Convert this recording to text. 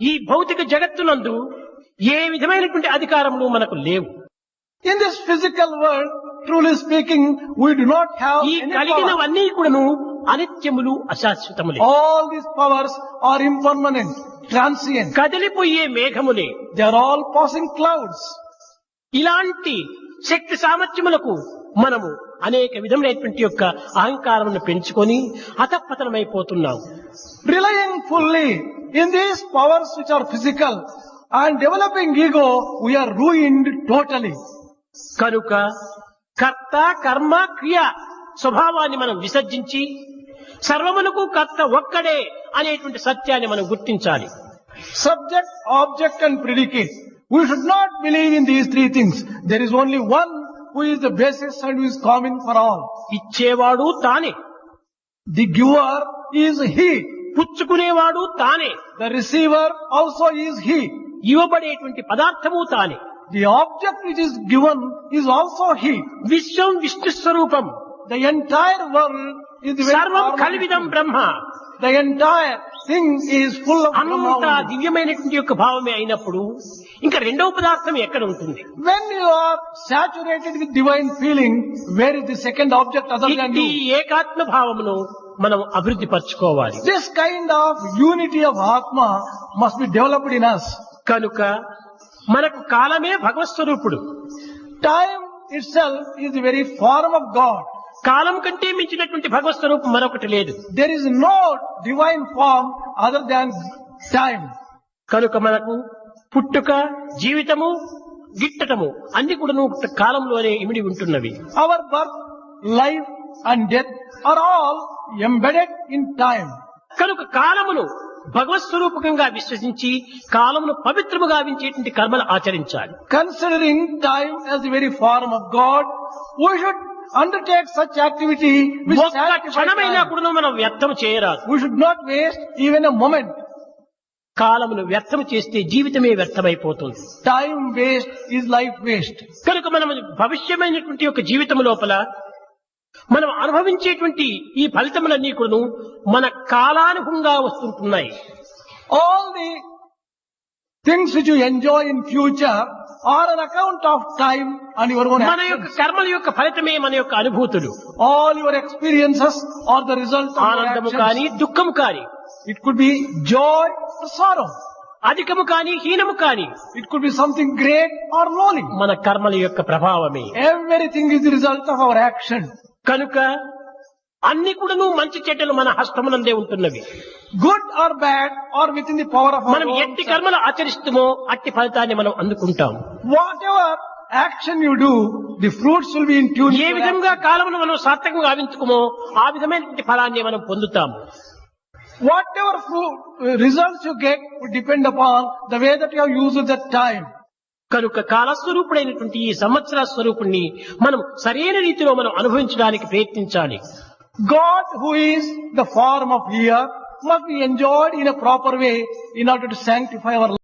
ఈ భౌతిక జగత్తునందు ఏ విధమైనటువంటి అధికారములు మనకు లేవు. In this physical world truly speaking not have ఈ కలిగినవన్నీ కూడాను అనిత్యములు అశాశ్వతములు. All these powers are impermanent transient కదిలిపోయే మేఘములే. They are all passing clouds ఇలాంటి శక్తి సామర్థ్యములకు మనము అనేక విధములైనటువంటి యొక్క అహంకారమును పెంచుకొని అతపతనమైపోతున్నాము రిలయ fully in these powers which are physical and developing ego, we are ruined totally. కనుక కర్త కర్మ క్రియ స్వభావాన్ని మనం విసర్జించి సర్వమునకు కర్త ఒక్కడే అనేటువంటి సత్యాన్ని మనం గుర్తించాలి Subject, object and predicate. We should not believe in these three things. There is only one who is the basis and who is common for all. ఇచ్చేవాడు తానే The giver is he. పుచ్చుకునేవాడు తానే. The receiver also is he ఇవ్వబడేటువంటి పదార్థము తానే. The object which is given is also he విశ్వం విష్ణు స్వరూపం the entire world is సర్వం కలివిదం Brahma. The entire thing is full అంతా దివ్యమైనటువంటి యొక్క భావమే అయినప్పుడు ఇంకా రెండవ పదార్థం ఎక్కడ ఉంటుంది? When you are saturated with divine feeling where is the second object other ఈ ఏకాత్మ భావమును మనం అభివృద్ధి పరచుకోవాలి this kind of unity of atma must be developed in us కనుక మనకు కాలమే భగవత్ స్వరూపుడు. Time itself is very form of God కాలం కంటే మించినటువంటి భగవత్ స్వరూపం మరొకటి లేదు. There is no divine form other than time కనుక మనకు పుట్టుక జీవితము గిట్టటము అన్ని కూడా కాలంలోనే ఇమిడి ఉంటున్నవి. Our birth life and death are all embedded in time కనుక కాలమును భగవత్ స్వరూపకంగా విశ్వసించి కాలమును పవిత్రముగా వించేటువంటి కర్మలు ఆచరించాలి. Considering time very form of God we should undertake such activity క్షణమైనా కూడా మనం వ్యర్థం చేయరా we should not waste even a కాలమును వ్యర్థం చేస్తే జీవితమే వ్యర్థమైపోతుంది. Time waste is life waste కనుక మనం భవిష్యమైనటువంటి ఒక జీవితం లోపల మనం అనుభవించేటువంటి ఈ ఫలితములన్నీ కూడా మన కాలానుగుణంగా వస్తుంటున్నాయి. All the things you enjoy in future are on account of time అని మన యొక్క కర్మల యొక్క ఫలితమే మన యొక్క అనుభూతులు. All your experiences are the result ఆనందము కానీ దుఃఖము కానీ. It could be joy sorrow అధికము కానీ హీనము కానీ. It could be something great or లోలింగ్ మన కర్మల యొక్క ప్రభావమే. Everything is result of our action కనుక అన్ని కూడాను మంచి చెడ్డలు మన హస్తమునందే ఉంటున్నవి. Good or bad or within the power of మనం ఎట్టి కర్మలు ఆచరిస్తామో అట్టి ఫలితాన్ని మనం అందుకుంటాం. Whatever action you do the fruits will be in tune ఏ విధంగా కాలంలో మనం సార్థకంగా గావించుకోమో ఆ విధమైన ఫలాన్ని మనం పొందుతాం. Whatever results you get depend upon the way that you use the time కనుక కాలస్వరూపుడైనటువంటి ఈ సంవత్సర స్వరూపుణ్ణి మనం సరైన రీతిలో మనం అనుభవించడానికి ప్రయత్నించాలి. God, who is the form of here, must be enjoyed in a proper way in order to sanctify our